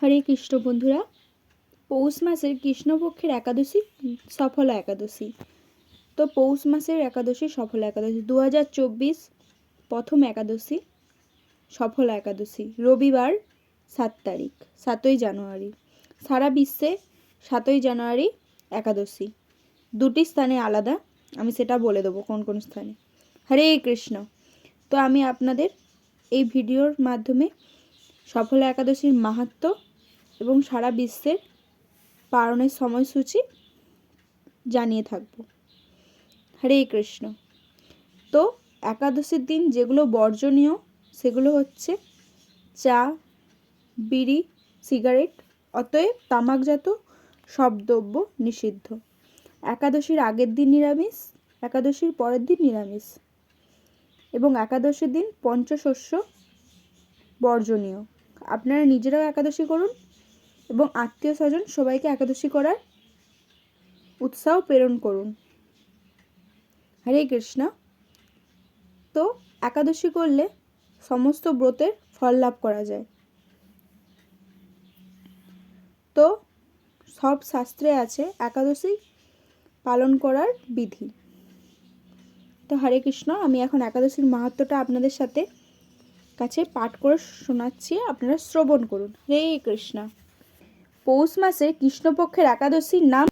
হরে কৃষ্ণ বন্ধুরা, পৌষ মাসের কৃষ্ণপক্ষের একাদশী সফলা একাদশী। তো পৌষ মাসের একাদশী সফলা একাদশী। দু হাজার চব্বিশ প্রথম একাদশী সফলা একাদশী। রবিবার সাত তারিখ, সাতই জানুয়ারি। সারা বিশ্বে সাতই জানুয়ারি একাদশী। দুটি স্থানে আলাদা, আমি সেটা বলে দেবো কোন কোন স্থানে। হরে কৃষ্ণ। তো আমি আপনাদের এই ভিডিওর মাধ্যমে সফলা একাদশীর মাহাত্ম্য এবং সারা বিশ্বের পালনের সময়সূচি জানিয়ে থাকব। হরে কৃষ্ণ। তো একাদশীর দিন যেগুলো বর্জনীয়, সেগুলো হচ্ছে চা, বিড়ি, সিগারেট, অতএব তামাকজাত সব দ্রব্য নিষিদ্ধ। একাদশীর আগের দিন নিরামিষ, একাদশীর পরের দিন নিরামিষ এবং একাদশীর দিন পঞ্চশস্য বর্জনীয়। আপনারা নিজেরাও একাদশী করুন এবং আত্মীয় স্বজন সবাইকে একাদশী করার উৎসাহ প্রেরণ করুন। হরে কৃষ্ণ। তো একাদশী করলে সমস্ত ব্রতের ফল লাভ করা যায়। তো সব শাস্ত্রে আছে একাদশী পালন করার বিধি। তো হরে কৃষ্ণ, আমি এখন একাদশীর মাহাত্ম্যটা আপনাদের সাথে কাছে পাঠ করে শোনাচ্ছি। আপনারা শ্রবণ করুন। হরে কৃষ্ণ। পৌষ মাসের কৃষ্ণপক্ষের একাদশীর নাম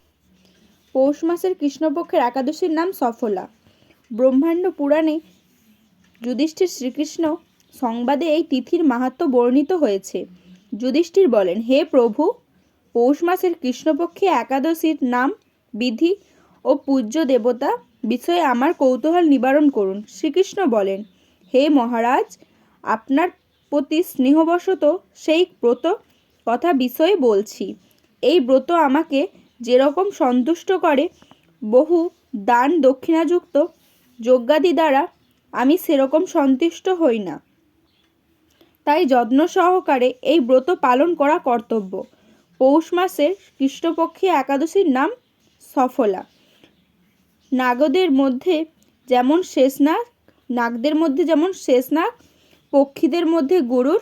পৌষ মাসের কৃষ্ণপক্ষের একাদশীর নাম সফলা। ব্রহ্মাণ্ড পুরাণে যুধিষ্ঠির শ্রীকৃষ্ণ সংবাদে এই তিথির মাহাত্ম্য বর্ণিত হয়েছে। যুধিষ্ঠির বলেন, হে প্রভু, পৌষ মাসের কৃষ্ণপক্ষে একাদশীর নাম, বিধি ও পূজ্য দেবতা বিষয়ে আমার কৌতূহল নিবারণ করুন। শ্রীকৃষ্ণ বলেন, হে মহারাজ, আপনার প্রতি স্নেহবশত সেই ব্রত কথা বিষয়ে বলছি। এই ব্রত আমাকে যেরকম সন্তুষ্ট করে, বহু দান দক্ষিণাযুক্ত যজ্ঞাদি দ্বারা আমি সেরকম সন্তুষ্ট হই না। তাই যত্ন সহকারে এই ব্রত পালন করা কর্তব্য। পৌষ মাসের কৃষ্ণপক্ষী একাদশীর নাম সফলা। নাগদের মধ্যে যেমন শেষনাগ, নাগদের মধ্যে যেমন শেষনাগ, পক্ষীদের মধ্যে গরুর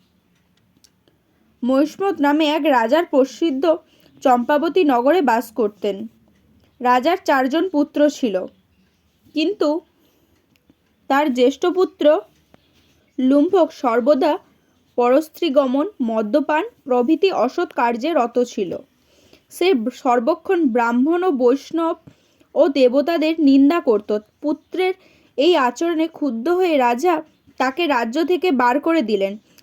মহিষ্মত নামে এক রাজার প্রসিদ্ধ চম্পাবতী নগরে বাস করতেন। রাজার চারজন পুত্র ছিল। কিন্তু তার জ্যেষ্ঠ পুত্র লুম্ভক সর্বদা পরস্ত্রীগমন মদ্যপান, প্রভৃতি অসৎ কার্যে রত ছিল। সে সর্বক্ষণ ব্রাহ্মণ ও বৈষ্ণব ও দেবতাদের নিন্দা করত। পুত্রের এই আচরণে ক্ষুব্ধ হয়ে রাজা তাকে রাজ্য থেকে বার করে দিলেন।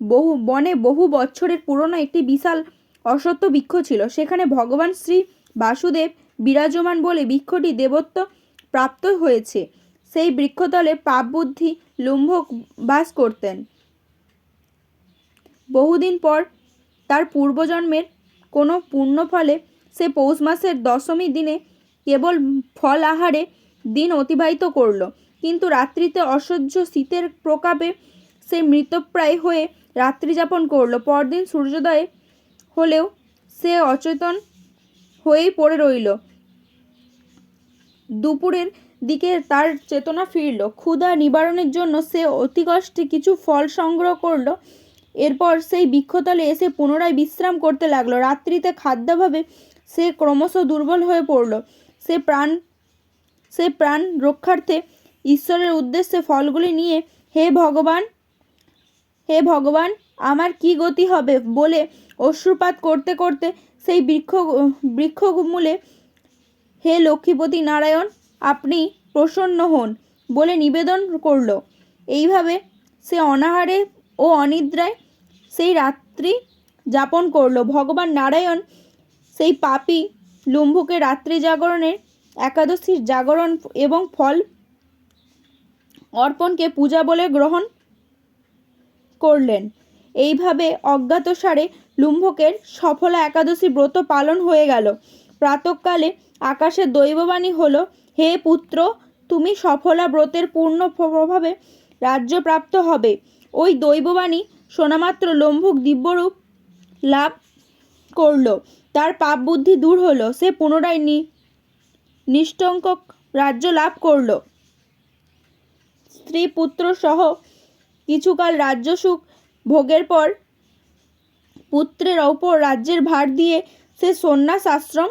বহু, বনে বহু বছরের পুরনো একটি বিশাল অসত্য বৃক্ষ ছিল। সেখানে ভগবান শ্রী বাসুদেব বিরাজমান বলে বৃক্ষটি দেবত্ব প্রাপ্ত হয়েছে। সেই বৃক্ষতলে পাপ বুদ্ধি, লুম্ভক বাস করতেন। বহুদিন পর তার পূর্বজন্মের কোনো পূর্ণ ফলে সে পৌষ মাসের দশমী দিনে কেবল ফল আহারে দিন অতিবাহিত করল। কিন্তু রাত্রিতে অসহ্য শীতের প্রকাপে সে মৃতপ্রায় হয়ে রাত্রি যাপন করল। পরদিন সূর্যোদয় হলেও সে অচেতন হয়েই পড়ে রইল। দুপুরের দিকে তার চেতনা ফিরল। ক্ষুধা নিবারণের জন্য সে অতি কষ্টে কিছু ফল সংগ্রহ করল। এরপর সেই বৃক্ষতলে এসে পুনরায় বিশ্রাম করতে লাগল। রাত্রিতে খাদ্যাভাবে সে ক্রমশ দুর্বল হয়ে পড়ল। সে প্রাণ সে প্রাণ রক্ষার্থে ঈশ্বরের উদ্দেশ্যে ফলগুলি নিয়ে, হে ভগবান হে ভগবান, আমার কি গতি হবে? বলে অশ্রুপাত করতে করতে সেই বৃক্ষ, বৃক্ষমূলে হে লক্ষ্মীপতি নারায়ণ, আপনি প্রসন্ন হন বলে নিবেদন করল। এইভাবে সে অনাহারে ও অনিদ্রায় সেই রাত্রি যাপন করল। ভগবান নারায়ণ সেই পাপি লুম্ভুকে রাত্রি জাগরণের একাদশীর জাগরণ এবং ফল অর্পণকে পূজা বলে গ্রহণ করলেন। এইভাবে অজ্ঞাতসারে লুম্ভকের সফলা একাদশী ব্রত পালন হয়ে গেল। প্রাতকালে আকাশে দৈববাণী হল, হে পুত্র, তুমি সফলা ব্রতের পূর্ণ প্রভাবে রাজ্য প্রাপ্ত হবে। ওই দৈববাণী শোনামাত্র লম্ভুক দিব্যরূপ লাভ করল। তার পাপ বুদ্ধি দূর হলো। সে পুনরায় নি নিষ্ঠঙ্ক রাজ্য লাভ করল। স্ত্রী পুত্র সহ কিছুকাল রাজ্য সুখ ভোগের পর পুত্রের ওপর রাজ্যের ভার দিয়ে সে সন্ন্যাস আশ্রম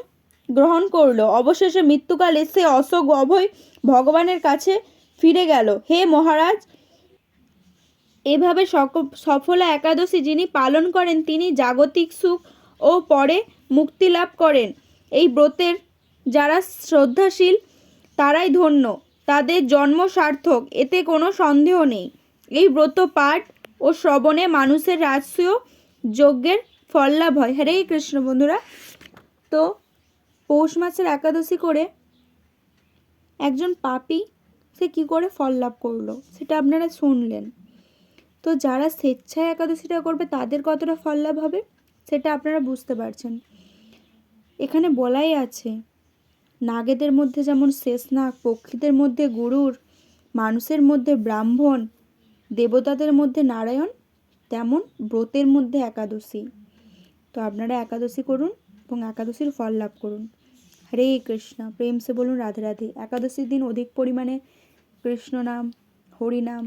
গ্রহণ করল। অবশেষে মৃত্যুকালে সে অশোক অভয় ভগবানের কাছে ফিরে গেল। হে মহারাজ, এভাবে সফলা একাদশী যিনি পালন করেন, তিনি জাগতিক সুখ ও পরে মুক্তি লাভ করেন। এই ব্রতের যারা শ্রদ্ধাশীল, তারাই ধন্য। তাদের জন্ম সার্থক, এতে কোনো সন্দেহ নেই। এই ব্রত পাঠ ও শ্রবণে মানুষের রাজসূয় যজ্ঞের ফল লাভ হয়। হরে কৃষ্ণ বন্ধুরা, তো পৌষ মাসের একাদশী করে একজন পাপি সে কি করে ফল লাভ করল সেটা আপনারা শুনলেন। তো যারা স্বেচ্ছায় একাদশীটা করবে তাদের কতটা ফল লাভ হবে সেটা আপনারা বুঝতে পারছেন। এখানে বলাই আছে, নাগেদের মধ্যে যেমন শেষ নাগ পক্ষীদের মধ্যে গুরুর, মানুষের মধ্যে ব্রাহ্মণ দেবতাদের মধ্যে নারায়ণ, তেমন ব্রতের মধ্যে একাদশী। তো আপনারা একাদশী করুন এবং একাদশীর ফল লাভ করুন। হরে কৃষ্ণ। প্রেম সে বলুন রাধে রাধে। একাদশীর দিন অধিক পরিমাণে কৃষ্ণ নাম হরিনাম,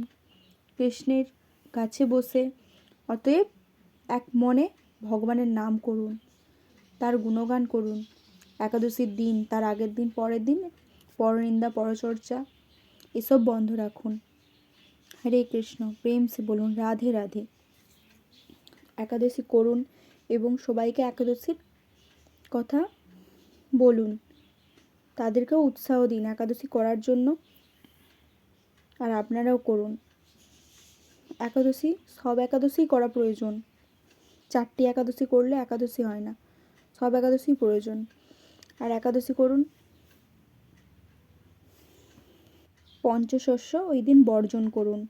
কৃষ্ণের কাছে বসে অতএব এক মনে ভগবানের নাম করুন, তার গুণগান করুন। একাদশীর দিন, তার আগের দিন, পরের দিন, পরনিন্দা, পরচর্চা, এসব বন্ধ রাখুন। হরে কৃষ্ণ, প্রেম সে বলুন, রাধে রাধে। একাদশী করুন এবং সবাইকে একাদশীর কথা বলুন। তাদেরকেও উৎসাহ দিন একাদশী করার জন্য আর আপনারাও করুন। একাদশী, সব একাদশী করা প্রয়োজন। চারটি একাদশী করলে একাদশী হয় না। সব একাদশী প্রয়োজন। আর একাদশী করুন পঞ্চশস্য ওই দিন বর্জন করুন।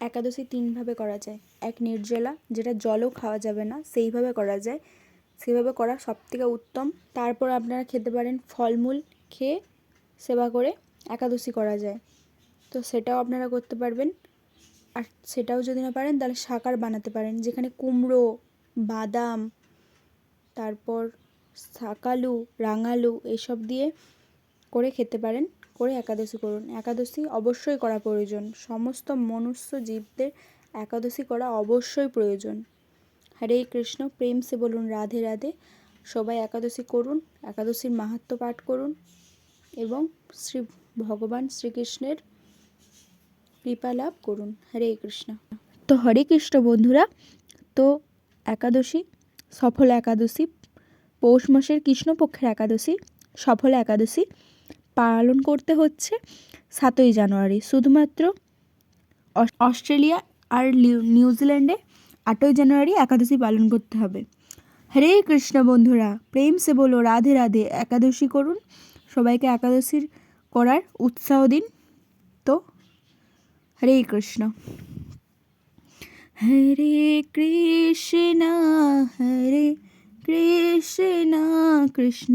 একাদশী তিনভাবে করা যায়। এক নির্জলা, যেটা জলও খাওয়া যাবে না, সেইভাবে করা যায়। সেভাবে করা সবথেকে উত্তম। তারপর আপনারা খেতে পারেন ফলমূল খেয়ে সেবা করে একাদশী করা যায়। তো সেটাও আপনারা করতে পারবেন। আর সেটাও যদি না পারেন, তাহলে সাকার বানাতে পারেন, যেখানে কুমড়ো, বাদাম, তারপর শাকালু রাঙালু, এসব দিয়ে করে খেতে পারেন, করে একাদশী করুন। একাদশী অবশ্যই করা প্রয়োজন। সমস্ত মনুষ্য জীবদের একাদশী করা অবশ্যই প্রয়োজন। হরে কৃষ্ণ, প্রেম সে বলুন রাধে রাধে। সবাই একাদশী করুন, একাদশীর মাহাত্ম্য পাঠ করুন এবং শ্রী ভগবান শ্রীকৃষ্ণের কৃপা লাভ করুন। হরে কৃষ্ণ। তো হরে কৃষ্ণ বন্ধুরা, তো একাদশী সফল একাদশী, পৌষ মাসের কৃষ্ণপক্ষের একাদশী সফল একাদশী পালন করতে হচ্ছে সাতই জানুয়ারি। শুধুমাত্র অস্ট্রেলিয়া আর নিউজিল্যান্ডে আটই জানুয়ারি একাদশী পালন করতে হবে। হরে কৃষ্ণ বন্ধুরা, প্রেম সে বলো, রাধে রাধে। একাদশী করুন। সবাইকে একাদশীর করার উৎসাহ দিন। তো হরে কৃষ্ণ। হরে কৃষ্ণ হরে কৃষ্ণ কৃষ্ণ।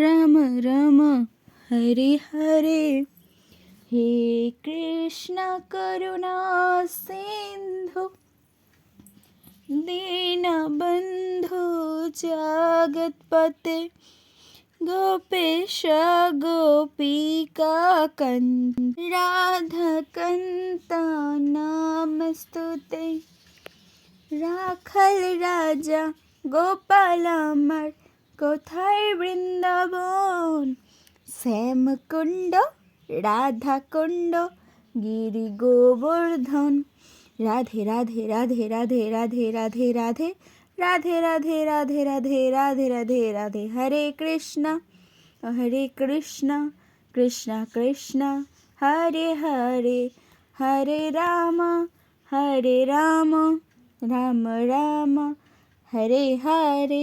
राम राम, हरे हरे। हे कृष्ण करुणा सिंधु, दीन बंधु जागत पते गोपेश गोपिका राधा कंता नाम स्तुते। राखल राजा गोपालमर् কোথায় বৃন্দাবন শ্যামকুণ্ড রাধাকুণ্ড গিরি গোবর্ধন রাধে রাধে রাধে রাধে রাধে রাধে রাধে রাধে রাধে রাধে রাধে রাধে রাধে রাধে হরে কৃষ্ণ হরে কৃষ্ণ কৃষ্ণ কৃষ্ণ হরে হরে হরে রাম হরে রাম রাম রাম হরে হরে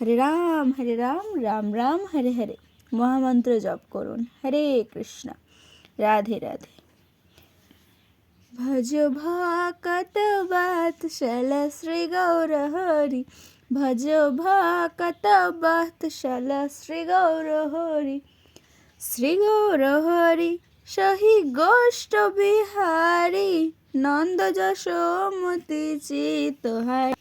হরে রাম হরে রাম রাম রাম, হরে হরে। মহামন্ত্র জপ করুন। হরে কৃষ্ণ। রাধে রাধে। ভজ ভাকত বাৎসল শ্রী গৌর হরি। ভজ ভাকত বাৎসল শ্রী গৌর হরি। শ্রী গৌর হরি, সহি গোষ্ঠ বিহারী। নন্দ যশোমতি চিত হরি।